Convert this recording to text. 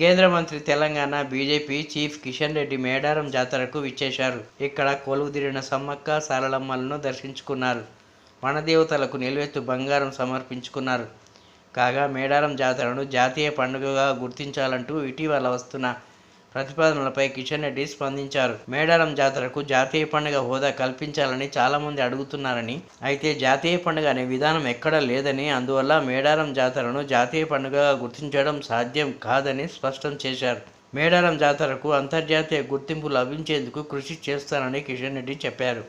కేంద్ర మంత్రి Telangana BJP chief Kishan Reddy Medaram జాతరకు విచ్చేశారు. ఇక్కడ కొలువుదిరిన సమ్మక్క సారలమ్మలను దర్శించుకున్నారు. వనదేవతలకు నిలువెత్తు బంగారం సమర్పించుకున్నారు. కాగా మేడారం జాతరను జాతీయ పండుగగా గుర్తించాలంటూ ఇటీవల వస్తున్న ప్రతిపాదనలపై కిషన్ రెడ్డి స్పందించారు. మేడారం జాతరకు జాతీయ పండుగ హోదా కల్పించాలని చాలామంది అడుగుతున్నారని అయితే జాతీయ పండుగ అనే విధానం ఎక్కడా లేదని అందువల్ల మేడారం జాతరను జాతీయ పండుగగా గుర్తించడం సాధ్యం కాదని స్పష్టం చేశారు. మేడారం జాతరకు అంతర్జాతీయ గుర్తింపు లభించేందుకు కృషి చేస్తానని కిషన్ రెడ్డి చెప్పారు.